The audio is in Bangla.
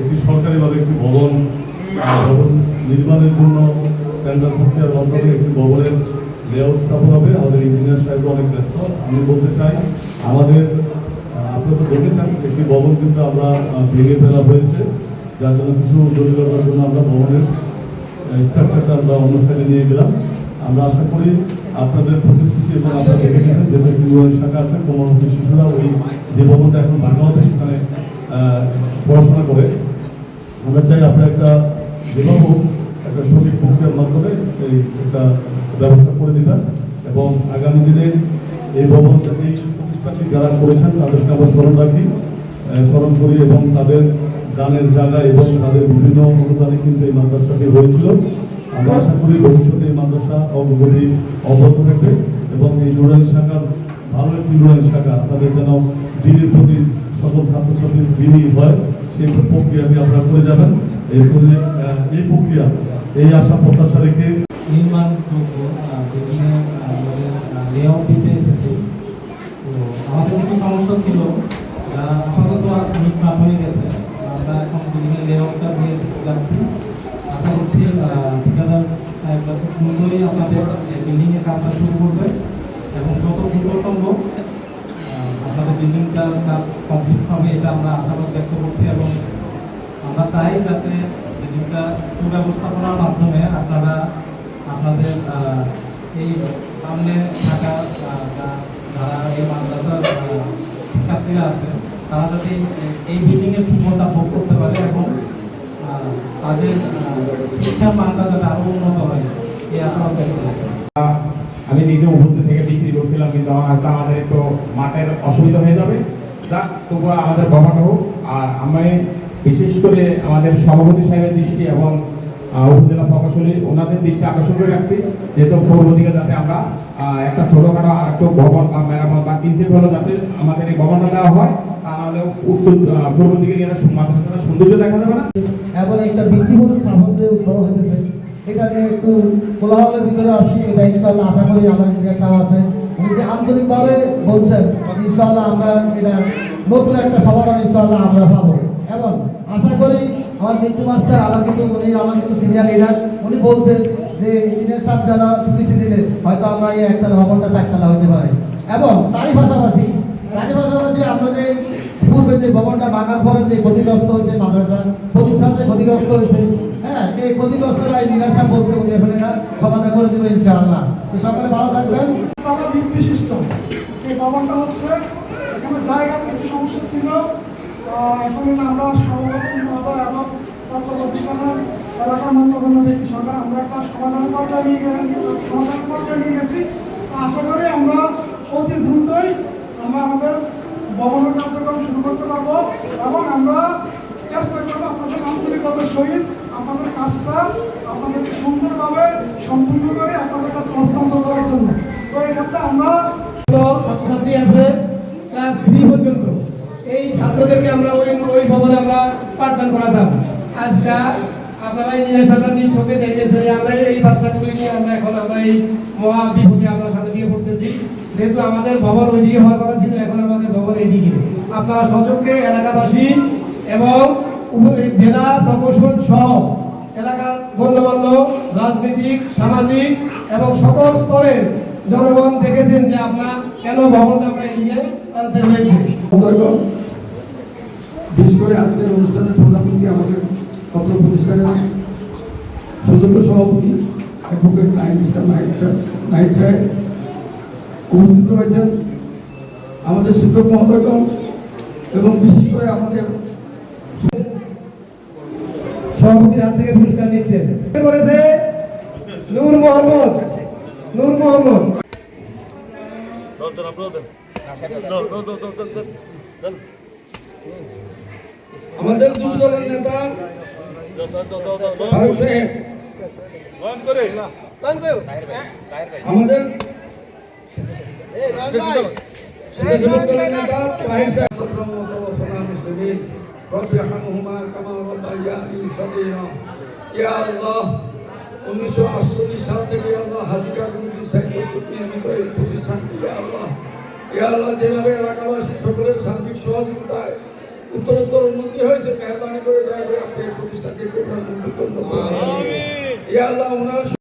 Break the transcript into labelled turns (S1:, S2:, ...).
S1: একটি সরকারিভাবে একটি ভবন ভবন নির্মাণের জন্য টেন্ডার প্রক্রিয়ার মাধ্যমে একটি ভবনের লেআউট স্থাপন হবে। আমাদের ইঞ্জিনিয়ার সাহেব অনেক ব্যস্ত, আমি বলতে চাই, আমাদের আপনারা তো দেখেছেন, একটি ভবন কিন্তু আমরা ভেঙে ফেলা হয়েছে। যার জন্য কিছু জটিলতার জন্য আমরা ভবনের স্ট্রাকচারটা আমরা অন্য সাইডে নিয়ে গেলাম। আমরা আশা করি আপনাদের প্রতিশ্রুতি এবং আপনারা দেখে গেছেন, যেহেতু শাখা আছে কোমলমতি শিশুরা ওই যে ভবনটা এখন ভাঙা হবে সেখানে আহ, পড়াশোনা করে আমরা চাই আপনারা একটা যেভাবে হোক একটা সঠিক প্রক্রিয়ার মাধ্যমে এই একটা ব্যবস্থা করে দিবেন এবং আগামী দিনে এই ভবনটাকে প্রতিষ্ঠানটি যারা করেছেন তাদেরকে আমরা স্মরণ রাখি স্মরণ করি এবং তাদের দানের জায়গা এবং তাদের বিভিন্ন অনুদানে কিন্তু এই মাদ্রাসাটি হয়েছিল। আমরা আশা করি ভবিষ্যতে এই মাদ্রাসা অগ্রগতি অব্যাহত থাকবে এবং এই নুরানি শাখার, ভালো একটি নুরানি শাখা আপনাদের যেন দিনের প্রতি সকল ছাত্রছাত্রীর দিনই হয়, সেই প্রক্রিয়াটি আপনারা করে যাবেন। এই প্রক্রিয়া, এই আশা প্রত্যাশা রেখে
S2: নির্মাণ যোগ্য যেখানে লেআউট দিতে এসেছি। তো আমাদের কিছু সমস্যা ছিল আপাতত মিটমাট হয়ে গেছে। আমরা এখন বিভিন্ন লেআউটটা দিয়ে যাচ্ছি। আশা করছি ঠিকাদার সাহেবরা খুব সুন্দরই আপনাদের বিল্ডিংয়ের কাজটা শুরু করবে এবং যত দ্রুত সম্ভব আপনাদের বিল্ডিংটার কাজ কমপ্লিট হবে এটা আমরা আশাবাদ ব্যক্ত করছি এবং আমরা চাই যাতে বিদ্যুৎটা সুব্যবস্থাপনার মাধ্যমে আপনারা এই সামনে থাকা যারা এই মাদ্রাসার আছে তারা যাতে এই- বিল্ডিংয়ের সুফলটা ভোগ করতে পারে এবং তাদের শিক্ষার মানটা যাতে আরও উন্নত হয় এই আশাবাদ
S3: আমি নিজে উপস্থিত থেকে বিক্রি করছিলাম, কিন্তু আমাদের একটু মাঠের অসুবিধা হয়ে যাবে। যাক, তবুও আমাদের গভর্ন হোক আর আমি বিশেষ করে আমাদের সভাপতি সাহেবের দৃষ্টি এবং উপজেলা প্রকৌশলী ওনাদের দৃষ্টি আকর্ষণ করে রাখছি। যেহেতু পূর্ব দিকে যাতে আমরা একটা ছোটখাটো আর একটু ভবন বা মেরামত বা কিনছে হলো যাতে আমাদের এই ভবনটা দেওয়া হয় তা নাহলে উত্তর পূর্ব দিকে সৌন্দর্য দেখা যাবে না।
S4: এবং একটা ব্যক্তিগত স্থাপন যে উদ্ভাবন হইতেছে। একটু কোলাহলের ভিতরে এটা আশা করি আমরা ইন্ডিয়া সাহেব আছে। উনি যে আন্তরিকভাবে বলছেন ইনশাল্লাহ আমরা এটা নতুন একটা সমাধান ইনশাল্লাহ আমরা পাবো। এবং আশা করি আমার মিন্টু মাস্টার, আমার কিন্তু উনি আমার কিন্তু সিনিয়র লিডার উনি বলছেন যে, ইঞ্জিনিয়ার সাহেব যারা সুতিছি দিলে হয়তো আমরা এই একতলা ভবনটা চারতলা হতে পারে। এবং তারই পাশাপাশি তারই পাশাপাশি আপনাদের পূর্বে যে ভবনটা ভাঙার পরে যে ক্ষতিগ্রস্ত হয়েছে, মাদ্রাসা প্রতিষ্ঠান যে ক্ষতিগ্রস্ত হয়েছে হ্যাঁ এই ক্ষতিগ্রস্তরা এই নিরাশা বলছে উনি এখন এটা সমাধান করে দেবে ইনশাআল্লাহ। তো সকালে ভালো থাকবেন।
S5: বিশিষ্ট এই ভবনটা হচ্ছে এখানে জায়গার কিছু সমস্যা ছিল? এখন আমরা প্রতিষ্ঠানের এলাকার মন্ত্রণালয় ব্যক্তি সরকার, আমরা একটা সমাধান পর্যায়ে নিয়ে সমাধান পর্যায়ে নিয়ে গেছি। আশা করি আমরা অতি আমরা আমাদের ভবনের কার্যক্রম শুরু করতে পারব এবং আমরা চেষ্টা করব আপনাদের সহিত আপনাদের কাজটা আপনাদেরকে সুন্দরভাবে সম্পূর্ণ করে আপনাদের কাছে করার জন্য। তো এক্ষেত্রে আমরা
S6: ছাত্রছাত্রী আছে পর্যন্ত। এই ছাত্রদেরকে আমরা ওই ওই ভবনে আমরা পাঠদান করাতাম। আজকে আপনারা ইঞ্জিনিয়ার সাহেবরা নিজ চোখে দেখেছে আমরা এই বাচ্চাগুলি নিয়ে আমরা এখন আমরা এই মহা বিপদে আমরা সামনে দিয়ে পড়তেছি। যেহেতু আমাদের ভবন ওইদিকে হওয়ার কথা ছিল, এখন আমাদের ভবন এইদিকে। আপনারা সচক্ষে এলাকাবাসী এবং জেলা প্রকৌশল সহ এলাকার গণ্যমান্য রাজনৈতিক, সামাজিক এবং সকল স্তরের জনগণ দেখেছেন যে আপনার কেন ভবনটা আমরা এগিয়ে আনতে হয়েছে।
S7: বিশেষ করে আজকের অনুষ্ঠানের প্রধান অতিথি আমাদের পত্র প্রতিষ্ঠানের সুযোগ্য সভাপতি অ্যাডভোকেট নাইট নাইট সাহেব উপস্থিত রয়েছেন আমাদের শিক্ষক মহোদয়গণ এবং বিশেষ করে আমাদের
S6: সভাপতির হাত থেকে পুরস্কার নিচ্ছেন করেছে নূর মোহাম্মদ নূর মোহাম্মদ
S7: আমাদের দুই দলের নেতা আমাদের উনিশশো আটচল্লিশ সাল থেকে আল্লাহ হাজিকা কমিটি কর্তৃক নির্মিত এই প্রতিষ্ঠানটি আল্লাহ। ইয়া আল্লাহ, যেভাবে এলাকাবাসী সকলের সার্বিক সহযোগিতায় উত্তরোত্তর উন্নতি হয়েছে মেহরবানি করে দয়া করে আপনি এই প্রতিষ্ঠানকে করুন। আল্লাহ ওনার